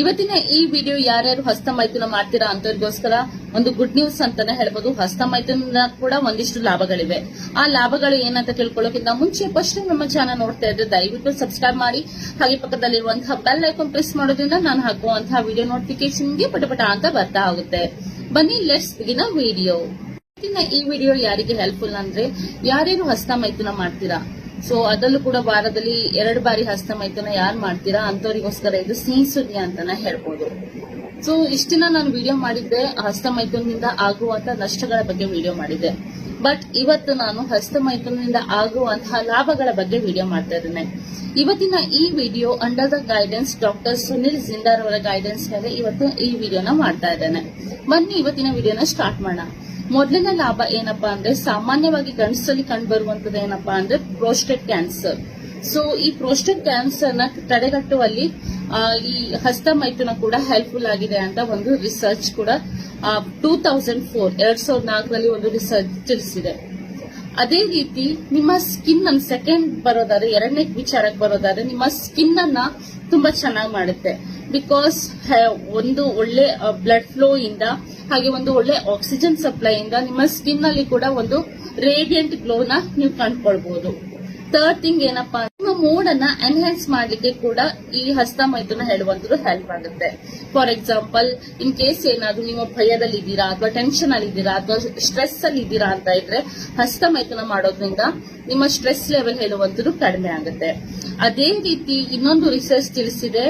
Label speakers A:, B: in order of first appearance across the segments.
A: ಇವತ್ತಿನ ಈ ವಿಡಿಯೋ ಯಾರ್ಯಾರು ಹಸ್ತ ಮೈಥುನ ಮಾಡ್ತೀರಾ ಅಂತವ್ರಿಗೋಸ್ಕರ ಒಂದು ಗುಡ್ ನ್ಯೂಸ್ ಅಂತಾನೆ ಹೇಳ್ಬೋದು. ಹಸ್ತ ಮೈಥುನ ಕೂಡ ಒಂದಿಷ್ಟು ಲಾಭಗಳಿವೆ. ಆ ಲಾಭಗಳು ಏನಂತ ತಿಳ್ಕೊಳ್ಳೋಕ್ಕಿಂತ ಮುಂಚೆ ಫಸ್ಟ್ ನಮ್ಮ ಚಾನಲ್ ನೋಡ್ತಾ ಇದ್ರೆ ದಯವಿಟ್ಟು ಸಬ್ಸ್ಕ್ರೈಬ್ ಮಾಡಿ. ಹಾಗೆ ಪಕ್ಕದಲ್ಲಿರುವಂತಹ ಬೆಲ್ ಐಕಾನ್ ಪ್ರೆಸ್ ಮಾಡೋದ್ರಿಂದ ನಾನು ಹಾಕುವಂತಹ ವಿಡಿಯೋ ನೋಟಿಫಿಕೇಶನ್ಗೆ ಪಟಪಟ ಅಂತ ಬರ್ತಾ ಆಗುತ್ತೆ ಬನ್ನಿ ಲೆಟ್ಸ್ ಬಿಗಿನ ವಿಡಿಯೋ ಇವತ್ತಿನ ಈ ವಿಡಿಯೋ ಯಾರಿಗೆ ಹೆಲ್ಪ್ಫುಲ್ ಅಂದ್ರೆ ಯಾರ್ಯಾರು ಹಸ್ತ ಮೈಥುನ ಮಾಡ್ತೀರಾ? ಸೊ ಅದರಲ್ಲೂ ಕೂಡ ವಾರದಲ್ಲಿ ಎರಡು ಬಾರಿ ಹಸ್ತ ಮೈಥುನ ಯಾರು ಮಾಡ್ತೀರಾ ಅಂತವರಿಗೋಸ್ಕರ ಇದು ಸಿಹಿ ಸುದ್ದಿ ಅಂತಾನೆ ಹೇಳ್ಬೋದು. ಸೊ ಇಷ್ಟಿನ ನಾನು ವಿಡಿಯೋ ಮಾಡಿದ್ದೆ ಹಸ್ತ ಆಗುವಂತಹ ಆಗುವಂತ ನಷ್ಟಗಳ ಬಗ್ಗೆ ವಿಡಿಯೋ ಮಾಡಿದ್ದೆ. ಬಟ್ ಇವತ್ತು ನಾನು ಹಸ್ತ ಮೈಥುನದಿಂದ ಆಗುವಂತಹ ಲಾಭಗಳ ಬಗ್ಗೆ ವಿಡಿಯೋ ಮಾಡ್ತಾ ಇದ್ದೇನೆ. ಇವತ್ತಿನ ಈ video under the guidance doctor Sunil Jindar ಅವರ ಗೈಡೆನ್ಸ್ ಮೇಲೆ ಇವತ್ತು ಈ ವಿಡಿಯೋನ ಮಾಡ್ತಾ ಇದ್ದೇನೆ. ಬನ್ನಿ, ಇವತ್ತಿನ ವಿಡಿಯೋನ ಸ್ಟಾರ್ಟ್ ಮಾಡೋಣ. ಮೊದಲನೇ ಲಾಭ ಏನಪ್ಪಾ ಅಂದ್ರೆ ಸಾಮಾನ್ಯವಾಗಿ ಗಂಡಸಲ್ಲಿ ಕಂಡು ಬರುವಂತದ್ದು ಏನಪ್ಪಾ ಅಂದ್ರೆ ಪ್ರೋಸ್ಟೇಟ್ ಕ್ಯಾನ್ಸರ್ ಸೊ ಈ ಪ್ರೋಸ್ಟೇಟ್ ಕ್ಯಾನ್ಸರ್ನ ತಡೆಗಟ್ಟುವಲ್ಲಿ ಈ ಹಸ್ತ ಮೈಥುನ ಕೂಡ ಹೆಲ್ಪ್ಫುಲ್ ಆಗಿದೆ ಅಂತ ಒಂದು ರಿಸರ್ಚ್ ಕೂಡ ಟೂ ತೌಸಂಡ್ ಫೋರ್ ಎರಡ್ ಸಾವಿರದ ನಾಲ್ಕರಲ್ಲಿ ಒಂದು ರಿಸರ್ಚ್ ತಿಳಿಸಿದೆ. ಅದೇ ರೀತಿ ನಿಮ್ಮ ಸ್ಕಿನ್ ಅನ್ನು ಸೆಕೆಂಡ್ ಬರೋದಾದ್ರೆ, ಎರಡನೇ ವಿಚಾರಕ್ಕೆ ಬರೋದಾದ್ರೆ, ನಿಮ್ಮ ಸ್ಕಿನ್ ಅನ್ನ ತುಂಬಾ ಚೆನ್ನಾಗಿ ಮಾಡುತ್ತೆ. ಬಿಕಾಸ್ ಒಂದು ಒಳ್ಳೆ ಬ್ಲಡ್ ಫ್ಲೋ ಇಂದ, ಹಾಗೆ ಒಂದು ಒಳ್ಳೆ ಆಕ್ಸಿಜನ್ ಸಪ್ಲೈ ಇಂದ ನಿಮ್ಮ ಸ್ಕಿನ್ ಅಲ್ಲಿ ಕೂಡ ಒಂದು ರೇಡಿಯಂಟ್ ಗ್ಲೋನ ನೀವು ಕಂಡ್ಕೊಳ್ಬಹುದು ಥರ್ಡ್ ಥಿಂಗ್ ಏನಪ್ಪಾ ನಿಮ್ಮ ಮೂಡ್ ಅನ್ನ ಎನ್ಹಾನ್ಸ್ ಮಾಡ್ಲಿಕ್ಕೆ ಕೂಡ ಈ ಹಸ್ತ ಮೈಥುನ ಹೇಳುವಂತದ್ದು ಹೆಲ್ಪ್ ಆಗುತ್ತೆ. ಫಾರ್ ಎಕ್ಸಾಂಪಲ್ ಇನ್ ಕೇಸ್ ಏನಾದ್ರು ನೀವು ಭಯದಲ್ಲಿ ಇದ್ದೀರಾ ಅಥವಾ ಟೆನ್ಷನ್ ಅಲ್ಲಿ ಇದ್ದೀರಾ ಅಥವಾ ಸ್ಟ್ರೆಸ್ ಅಲ್ಲಿ ಇದ್ದೀರಾ ಅಂತ ಇದ್ರೆ ಹಸ್ತ ಮೈಥುನ ಮಾಡೋದ್ರಿಂದ ನಿಮ್ಮ ಸ್ಟ್ರೆಸ್ ಲೆವೆಲ್ ಹೇಳುವಂತದ್ದು ಕಡಿಮೆ ಆಗುತ್ತೆ. ಅದೇ ರೀತಿ ಇನ್ನೊಂದು ರಿಸರ್ಚ್ ತಿಳಿಸಿದೆ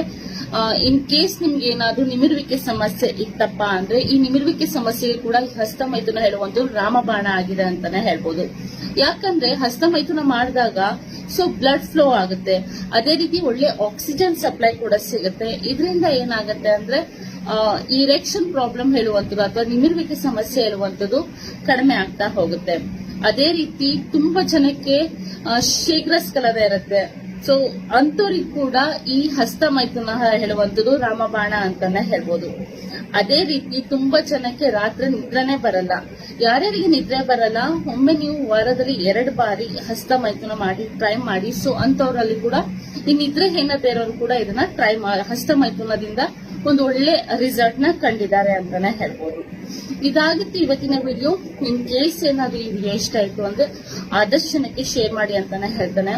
A: ಇನ್ ಕೇಸ್ ನಿಮ್ಗೆ ಏನಾದ್ರೂ ನಿಮಿರುವಿಕೆ ಸಮಸ್ಯೆ ಇತ್ತಪ್ಪ ಅಂದ್ರೆ, ಈ ನಿಮಿರುವಿಕೆ ಸಮಸ್ಯೆಗೆ ಕೂಡ ಈ ಹಸ್ತ ಮೈಥುನ ಹೇಳುವಂತದ್ದು ರಾಮಬಾಣ ಆಗಿದೆ ಅಂತಾನೆ ಹೇಳ್ಬೋದು. ಯಾಕಂದ್ರೆ ಹಸ್ತ ಮೈಥುನ ಮಾಡಿದಾಗ ಸೊ ಬ್ಲಡ್ ಫ್ಲೋ ಆಗುತ್ತೆ. ಅದೇ ರೀತಿ ಒಳ್ಳೆ ಆಕ್ಸಿಜನ್ ಸಪ್ಲೈ ಕೂಡ ಸಿಗುತ್ತೆ. ಇದರಿಂದ ಏನಾಗುತ್ತೆ ಅಂದ್ರೆ ಇರೆಕ್ಷನ್ ಪ್ರಾಬ್ಲಮ್ ಹೇಳುವಂಥದ್ದು ಅಥವಾ ನಿಮಿರುವಿಕೆ ಸಮಸ್ಯೆ ಹೇಳುವಂಥದ್ದು ಕಡಿಮೆ ಆಗ್ತಾ ಹೋಗುತ್ತೆ. ಅದೇ ರೀತಿ ತುಂಬಾ ಜನಕ್ಕೆ ಶೀಘ್ರ ಸ್ಕಲದ ಇರುತ್ತೆ. ಸೊ ಅಂತವ್ರಿಗೆ ಕೂಡ ಈ ಹಸ್ತ ಮೈಥುನ ಹೇಳುವಂಥದ್ದು ರಾಮಬಾಣ ಅಂತಾನೆ ಹೇಳ್ಬೋದು. ಅದೇ ರೀತಿ ತುಂಬಾ ಜನಕ್ಕೆ ರಾತ್ರಿ ನಿದ್ರೆನೇ ಬರಲ್ಲ. ಯಾರ್ಯಾರಿಗೆ ನಿದ್ರೆ ಬರಲ್ಲ, ಒಮ್ಮೆ ನೀವು ವಾರದಲ್ಲಿ ಎರಡು ಬಾರಿ ಹಸ್ತ ಮೈಥುನ ಮಾಡಿ ಟ್ರೈ ಮಾಡಿ ಸೊ ಅಂತವರಲ್ಲಿ ಕೂಡ ಈ ನಿದ್ರೆ ಹೇನತೆ ಇರೋರು ಕೂಡ ಇದನ್ನ ಟ್ರೈ ಹಸ್ತ ಮೈಥುನದಿಂದ ಒಂದು ಒಳ್ಳೆ ರಿಸಲ್ಟ್ನ ಕಂಡಿದ್ದಾರೆ ಅಂತಾನೆ ಹೇಳ್ಬೋದು. ಇದಾಗಿತ್ತು ಇವತ್ತಿನ ವಿಡಿಯೋ ಇನ್ ಕೇಸ್ ಏನಾದ್ರು ಈ ವಿಡಿಯೋ ಇಷ್ಟ ಆಯ್ತು ಅಂದ್ರೆ ಆದಷ್ಟು ಜನಕ್ಕೆ ಶೇರ್ ಮಾಡಿ ಅಂತಾನೆ ಹೇಳ್ತಾನೆ.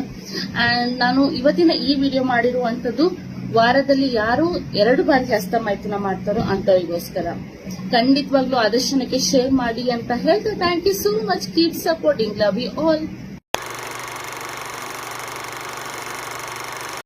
A: ಅಂಡ್ ನಾನು ಇವತ್ತಿನ ಈ ವಿಡಿಯೋ ಮಾಡಿರುವಂತದ್ದು ವಾರದಲ್ಲಿ ಯಾರು ಎರಡು ಬಾರಿ ಹಸ್ತ ಮೈಥುನ ಮಾಡ್ತಾರೋ ಅಂತವರಿಗೋಸ್ಕರ ಖಂಡಿತವಾಗ್ಲೂ ಆದರ್ಶನಕ್ಕೆ ಶೇರ್ ಮಾಡಿ ಅಂತ ಹೇಳ್ತಾ thank you so much keep supporting love you all